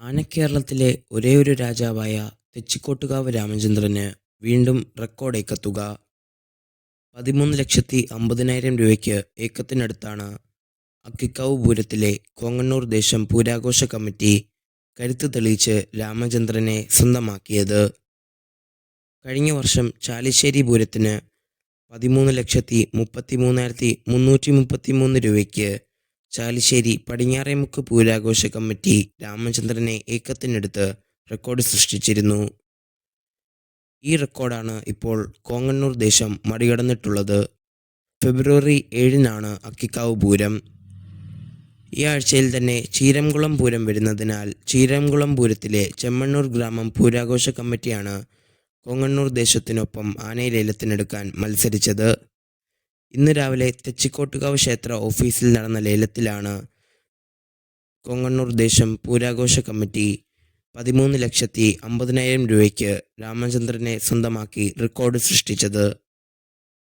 ആനക്കേരളത്തിലെ ഒരേ ഒരു രാജാവായ തെച്ചിക്കോട്ടുകാവ് രാമചന്ദ്രന് വീണ്ടും റെക്കോർഡ് ഏക്കത്തുക പതിമൂന്ന് ലക്ഷത്തി അമ്പതിനായിരം രൂപയ്ക്ക് ഏക്കത്തിനടുത്താണ് അക്കിക്കാവ് പൂരത്തിലെ കോങ്ങണ്ണൂർ ദേശം പൂരാഘോഷ കമ്മിറ്റി കരുത്ത് തെളിയിച്ച് രാമചന്ദ്രനെ സ്വന്തമാക്കിയത്. കഴിഞ്ഞ വർഷം ചാലിശ്ശേരി പൂരത്തിന് പതിമൂന്ന് ലക്ഷത്തി മുപ്പത്തി മൂന്നായിരത്തി മുന്നൂറ്റി മുപ്പത്തി മൂന്ന് രൂപയ്ക്ക് ചാലിശ്ശേരി പടിഞ്ഞാറേമുക്ക് പൂരാഘോഷ കമ്മിറ്റി രാമചന്ദ്രനെ ഏക്കത്തിനെടുത്ത് റെക്കോർഡ് സൃഷ്ടിച്ചിരുന്നു. ഈ റെക്കോർഡാണ് ഇപ്പോൾ കോങ്ങണ്ണൂർ ദേശം മറികടന്നിട്ടുള്ളത്. ഫെബ്രുവരി ഏഴിനാണ് അക്കിക്കാവ് പൂരം. ഈ ആഴ്ചയിൽ തന്നെ ചീരംകുളം പൂരം വരുന്നതിനാൽ ചീരംകുളം പൂരത്തിലെ ചെമ്മണ്ണൂർ ഗ്രാമം പൂരാഘോഷ കമ്മിറ്റിയാണ് കോങ്ങണ്ണൂർ ദേശത്തിനൊപ്പം ആനയിലേലത്തിനെടുക്കാൻ മത്സരിച്ചത്. ഇന്ന് രാവിലെ തെച്ചിക്കോട്ടുകാവ് ക്ഷേത്ര ഓഫീസിൽ നടന്ന ലേലത്തിലാണ് കൊങ്ങണ്ണൂർ ദേശം പൂരാഘോഷ കമ്മിറ്റി പതിമൂന്ന് ലക്ഷത്തി അമ്പതിനായിരം രൂപയ്ക്ക് രാമചന്ദ്രനെ സ്വന്തമാക്കി റെക്കോർഡ് സൃഷ്ടിച്ചത്.